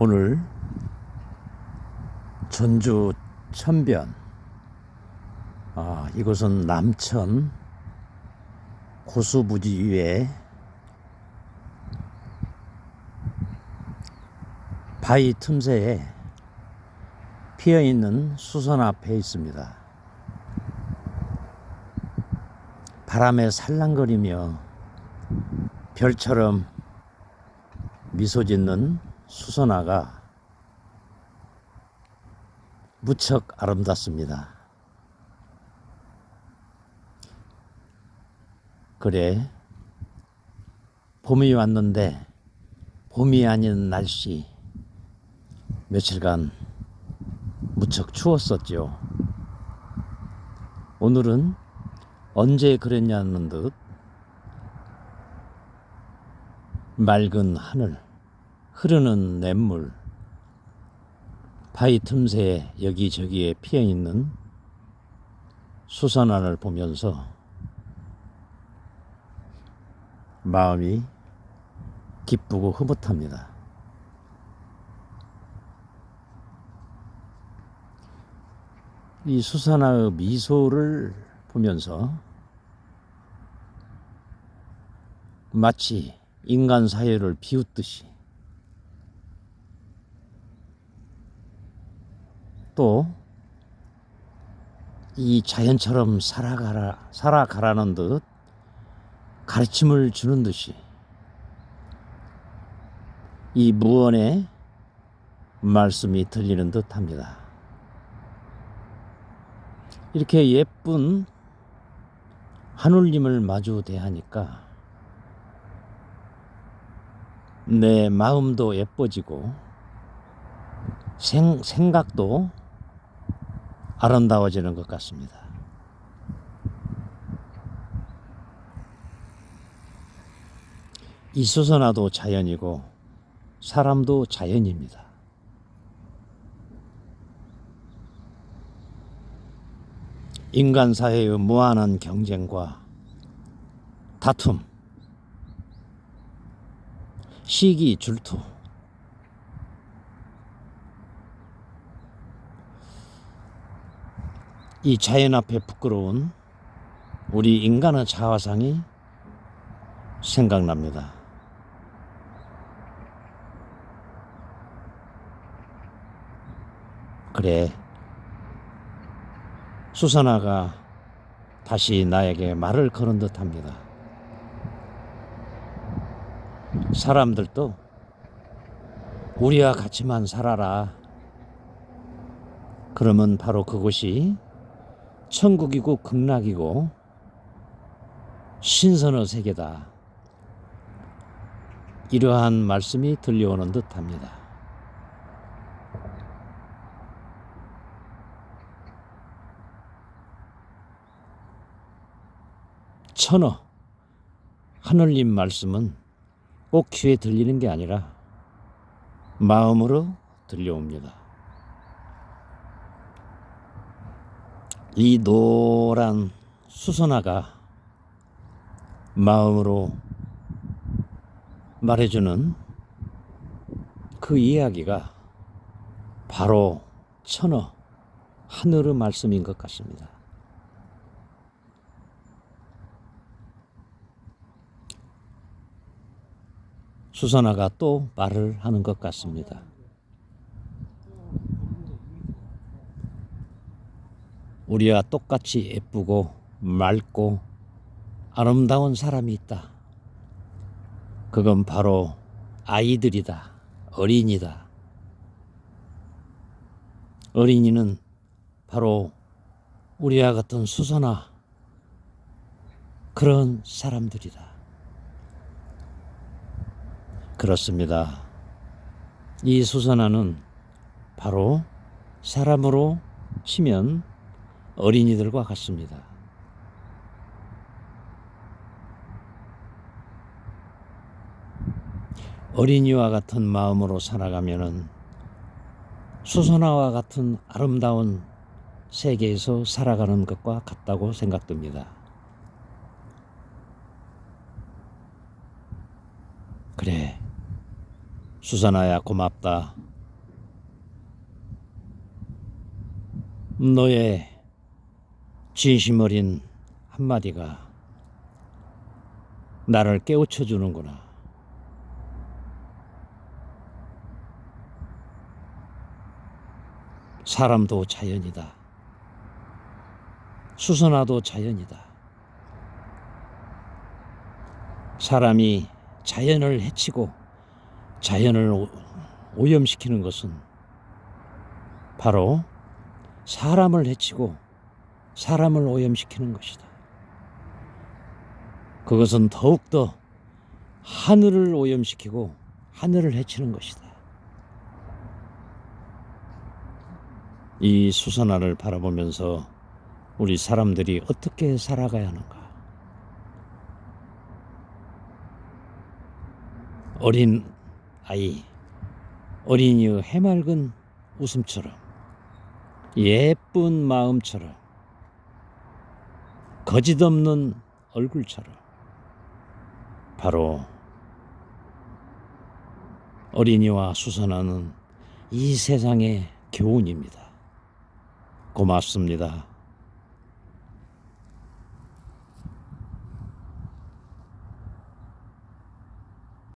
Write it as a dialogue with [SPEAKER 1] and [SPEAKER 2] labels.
[SPEAKER 1] 오늘 전주 천변 아, 이곳은 남천 고수부지 위에 바위 틈새에 피어 있는 수선 앞에 있습니다. 바람에 살랑거리며 별처럼 미소 짓는 수선화가 무척 아름답습니다. 그래, 봄이 왔는데 봄이 아닌 날씨 며칠간 무척 추웠었죠. 오늘은 언제 그랬냐는 듯 맑은 하늘, 흐르는 냇물, 바위 틈새에 여기저기에 피어 있는 수선화를 보면서 마음이 기쁘고 흐뭇합니다. 이 수선화의 미소를 보면서 마치 인간 사회를 비웃듯이 또 이 자연처럼 살아가라 살아가라는 듯 가르침을 주는 듯이 이 무언의 말씀이 들리는 듯 합니다. 이렇게 예쁜 하늘님을 마주 대하니까 내 마음도 예뻐지고 생, 생각도 아름다워지는 것 같습니다. 이 수선화도 자연이고 사람도 자연입니다. 인간 사회의 무한한 경쟁과 다툼, 시기 줄투, 이 자연 앞에 부끄러운 우리 인간의 자화상이 생각납니다. 그래, 수선화가 다시 나에게 말을 거는 듯 합니다. 사람들도 우리와 같이만 살아라. 그러면 바로 그곳이 천국이고 극락이고 신선의 세계다. 이러한 말씀이 들려오는 듯 합니다. 천어, 하늘님 말씀은 꼭 귀에 들리는 게 아니라 마음으로 들려옵니다. 이 노란 수선화가 마음으로 말해주는 그 이야기가 바로 천어 하늘의 말씀인 것 같습니다. 수선화가 또 말을 하는 것 같습니다. 우리와 똑같이 예쁘고 맑고 아름다운 사람이 있다. 그건 바로 아이들이다. 어린이다. 어린이는 바로 우리와 같은 수선화 그런 사람들이다. 그렇습니다. 이 수선화는 바로 사람으로 치면 어린이들과 같습니다. 어린이와 같은 마음으로 살아가면은 수선화와 같은 아름다운 세계에서 살아가는 것과 같다고 생각됩니다. 그래, 수선화야 고맙다. 너의 진심 어린 한마디가 나를 깨우쳐 주는구나. 사람도 자연이다. 수선화도 자연이다. 사람이 자연을 해치고 자연을 오- 오염시키는 것은 바로 사람을 해치고 사람을 오염시키는 것이다. 그것은 더욱더 하늘을 오염시키고 하늘을 해치는 것이다. 이 수선화를 바라보면서 우리 사람들이 어떻게 살아가야 하는가? 어린 아이, 어린이의 해맑은 웃음처럼 예쁜 마음처럼 거짓없는 얼굴처럼 바로 어린이와 수선화는 이 세상의 교훈입니다. 고맙습니다.